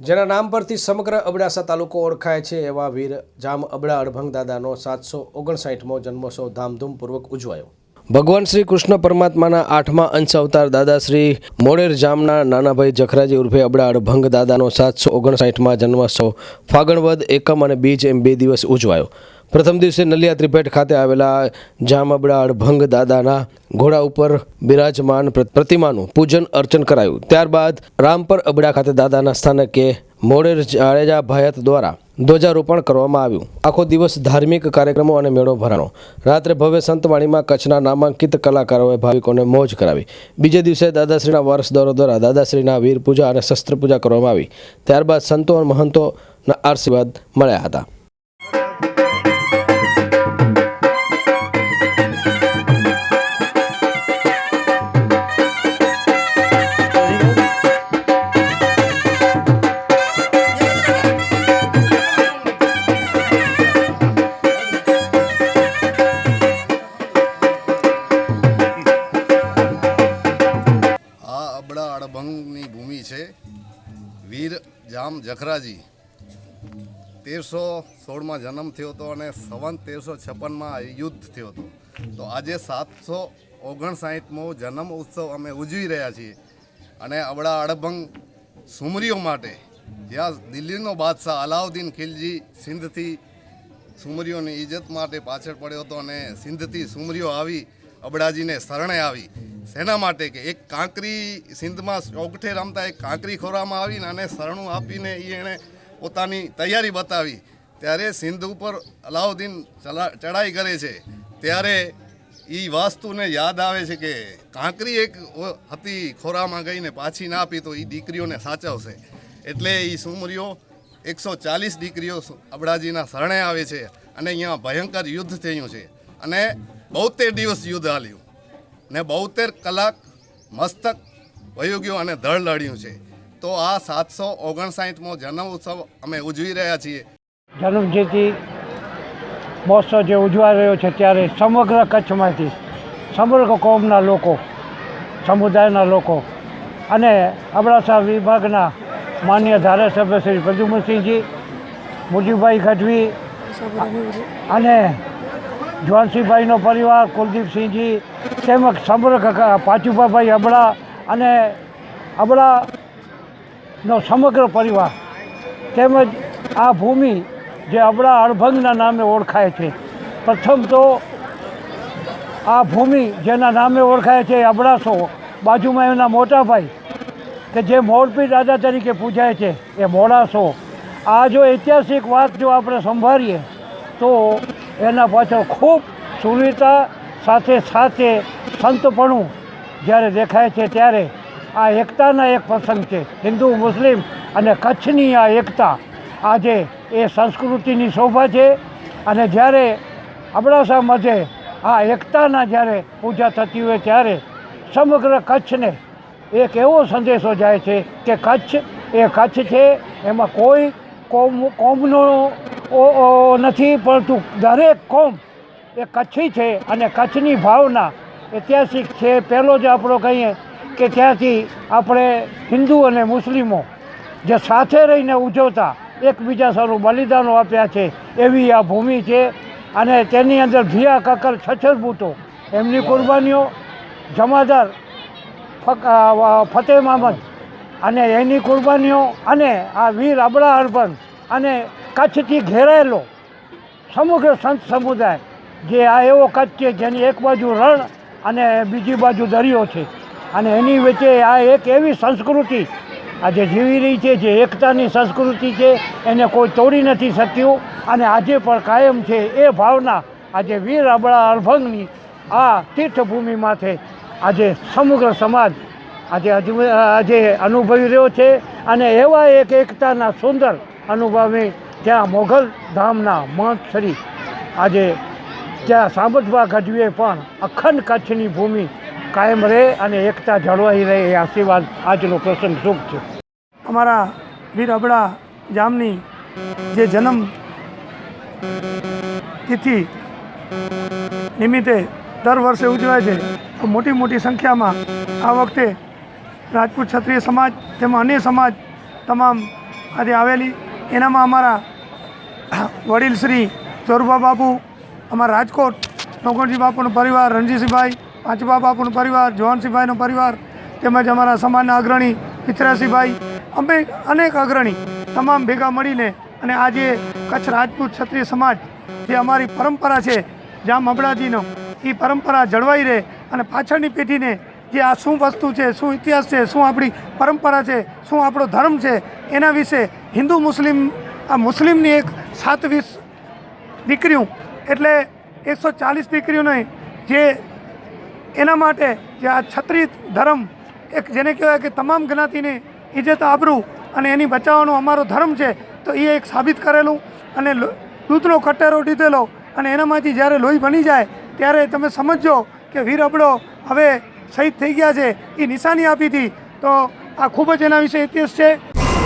જેના નામ પરથી સમગ્ર અબડાસા તાલુકો ઓળખાય છે એવા વીર જામ અબડા અડભંગ દાદાનો સાતસો ઓગણસાઠમો જન્મોત્સવ ધામધૂમપૂર્વક ઉજવાયો. ભગવાન શ્રી કૃષ્ણ પરમાત્માના આઠમા અંશ અવતાર દાદા શ્રી મોડેર જામના નાનાભાઈ જખરાજી ઉર્ફે અબડા અડભંગ દાદાનો સાતસો ઓગણસાઠમાં જન્મોત્સવ ફાગણવદ એકમ અને બીજ એમ બે દિવસ ઉજવાયો. પ્રથમ દિવસે નલિયા ત્રિપેટ ખાતે આવેલા જામબડા અડભંગ દાદાના ઘોડા ઉપર બિરાજમાન પ્ર- પ્રતિમાનું પૂજન અર્ચન કરાયું. ત્યારબાદ રામપર અબડા ખાતે દાદાના સ્થાનકે મોડેર જાડેજા ભાયત દ્વારા ધ્વજારોપણ કરવામાં આવ્યું. આખો દિવસ ધાર્મિક કાર્યક્રમો અને મેળો ભરાણો. રાત્રે ભવ્ય સંતવાણીમાં કચ્છના નામાંકિત કલાકારોએ ભાવિકોને મોજ કરાવી. બીજે દિવસે દાદાશ્રીના વર્ષદરો દ્વારા દાદાશ્રીના વીર પૂજા અને શસ્ત્ર પૂજા કરવામાં આવી. ત્યારબાદ સંતો અને મહંતોના આશીર્વાદ મળ્યા હતા. જામ જખરાજી. તેરસો સોળમાં જન્મ થયો હતો અને સવન તેરસો છપ્પનમાં યુદ્ધ થયો હતો. તો આજે સાતસો ઓગણસાઠમો જન્મ ઉત્સવ અમે ઉજવી રહ્યા છીએ અને અબડા અડભંગ સુમરીઓ માટે, જ્યાં દિલ્હીનો બાદશાહ અલાઉદ્દીન ખિલજી સિંધથી સુમરીઓની ઇજ્જત માટે પાછળ પડ્યો હતો અને સિંધથી સુમરીઓ આવી અબડાજીને શરણે આવી. શેના માટે કે એક કાંકરી સિંધમાં ચોકઠે રમતા એક કાંકરી ખોરામાં આવીને અને શરણું આપીને એ એણે પોતાની તૈયારી બતાવી. ત્યારે સિંધ ઉપર અલાઉદ્દીન ચડાઈ કરે છે. ત્યારે એ વાસ્તુને યાદ આવે છે કે કાંકરી એક હતી ખોરામાં ગઈને પાછી ના આપી તો એ દીકરીઓને સાચવશે. એટલે એ સુમરીઓ એકસો ચાલીસ દીકરીઓ અબડાજીના શરણે આવે છે અને અહીંયા ભયંકર યુદ્ધ થયું છે. અને બોતેર દિવસ યુદ્ધ હાલ્યું. ને બોતેર કલાક મસ્તક વયું ગયું અને દળ લડ્યું છે. તો આ સાતસો ઓગણસાઠમો જન્મ ઉત્સવ અમે ઉજવી રહ્યા છીએ. જન્મજયંતિ મહોત્સવ જે ઉજવાઈ રહ્યો છે ત્યારે સમગ્ર કચ્છમાંથી સમગ્ર કોમના લોકો સમુદાયના લોકો અને અબડાસા વિભાગના માન્ય ધારાસભ્ય શ્રી પ્રદ્યુમનસિંહજી મુજીભાઈ ગઢવી અને જ્વાનસિંહભાઈનો પરિવાર, કુલદીપસિંહજી, તેમજ પાચુભાઈ પાચુભાભાઈ અબડા અને અબડાનો સમગ્ર પરિવાર. તેમજ આ ભૂમિ જે અબડા અડભંગના નામે ઓળખાય છે. પ્રથમ તો આ ભૂમિ જેના નામે ઓળખાય છે અબડાસો બાજુમાં એના મોટાભાઈ, કે જે મોરપી દાદા તરીકે પૂજાય છે, એ મોડાસો. આ જો ઐતિહાસિક વાત જો આપણે સંભાળીએ, તો એના પાછળ ખૂબ સુવિધા સાથે સાથે સંતપણું જ્યારે દેખાય છે ત્યારે આ એકતાના એક પ્રસંગ છે. હિન્દુ, મુસ્લિમ અને કચ્છની આ એકતા આજે એ સંસ્કૃતિની શોભા છે અને જ્યારે અબડાસા મધ્યે આ એકતાના જ્યારે પૂજા થતી હોય ત્યારે સમગ્ર કચ્છને એક એવો સંદેશો જાય છે કે કચ્છ એ કચ્છ છે, એમાં કોઈ કોમ, કોમનો નથી, પરંતુ દરેક કોમ એ કચ્છી છે અને કચ્છની ભાવના ઐતિહાસિક છે. પહેલો જ આપણો કહીએ કે ત્યાંથી આપણે હિન્દુ અને મુસ્લિમો જે સાથે રહીને ઉજવતા એકબીજા સારું બલિદાનો આપ્યા છે, એવી આ ભૂમિ છે. અને તેની અંદર ભિયા, કકર, છછર બૂટો એમની કુરબાનીઓ જમાદાર ફતેહ મહમદ અને એની કુરબાનીઓ અને આ વીર અબડા અર્બન અને કચ્છથી ઘેરાયેલો સમગ્ર સંત સમુદાય, જે આ એવો કચ્છ છે જેની એક બાજુ રણ અને બીજી બાજુ દરિયો છે. અને એની વચ્ચે આ એક એવી સંસ્કૃતિ આજે જીવી રહી છે, જે એકતાની સંસ્કૃતિ છે, એને કોઈ તોડી નથી શક્યું. અને આજે પણ કાયમ છે એ ભાવના આજે વીર અબળા અર્ભંગની આ તીર્થભૂમિ માથે આજે સમગ્ર સમાજ આજે આજે અનુભવી રહ્યો છે. અને એવા એક એકતાના સુંદર અનુભવી ત્યાં મોગલ ધામના મહંત શ્રી આજે ત્યાં સામતબા ગઢવીએ પણ અખંડ કચ્છની ભૂમિ કાયમ રહે અને એકતા જળવાઈ રહે એ આશીર્વાદ આજનો પ્રસંગ શુભ છે. અમારા વીર અબડા જામની જે જન્મ તિથિ નિમિત્તે દર વર્ષે ઉજવાય છે, તો મોટી મોટી સંખ્યામાં આ વખતે રાજપૂત ક્ષત્રિય સમાજ તેમાં અન્ય સમાજ તમામ આજે આવેલી. એનામાં અમારા વડીલ શ્રી ચોરુબા બાપુ, અમારા રાજકોટ નોકણજી બાપુનો પરિવાર, રણજીતસિંહભાઈ, પાંચબા બાપુનો પરિવાર જોહનસિંહભાઈનો પરિવાર, તેમજ અમારા સમાજના અગ્રણી પિત્રાસિંહભાઈ, અમે અનેક અગ્રણી તમામ ભેગા મળીને અને આજે કચ્છ રાજપૂત ક્ષત્રિય સમાજ જે અમારી પરંપરા છે, જામ અબડાજીનો, એ પરંપરા જળવાઈ રહે અને પાછળની પેઢીને જે આ શું વસ્તુ છે, શું ઇતિહાસ છે, શું આપણી પરંપરા છે, શું આપણો ધર્મ છે, એના વિશે હિન્દુ મુસ્લિમ, આ મુસ્લિમની એક સાત વીસ દીકરીઓ, એટલે એકસો ચાલીસ દીકરીઓને જે એના માટે જે આ છત્રી ધર્મ, એક જેને કહેવાય કે તમામ જ્ઞાતિને ઇજ્જત આબરું અને એની બચાવવાનો અમારો ધર્મ છે, તો એ એક સાબિત કરેલું અને દૂધનો કટેરો દીધેલો અને એનામાંથી જ્યારે લોહી બની જાય, ત્યારે તમે સમજો કે વીર અબડો હવે શહીદ થઈ ગયા છે, એ નિશાની આપી હતી. તો આ ખૂબ જ એના વિશે ઇતિહાસ છે.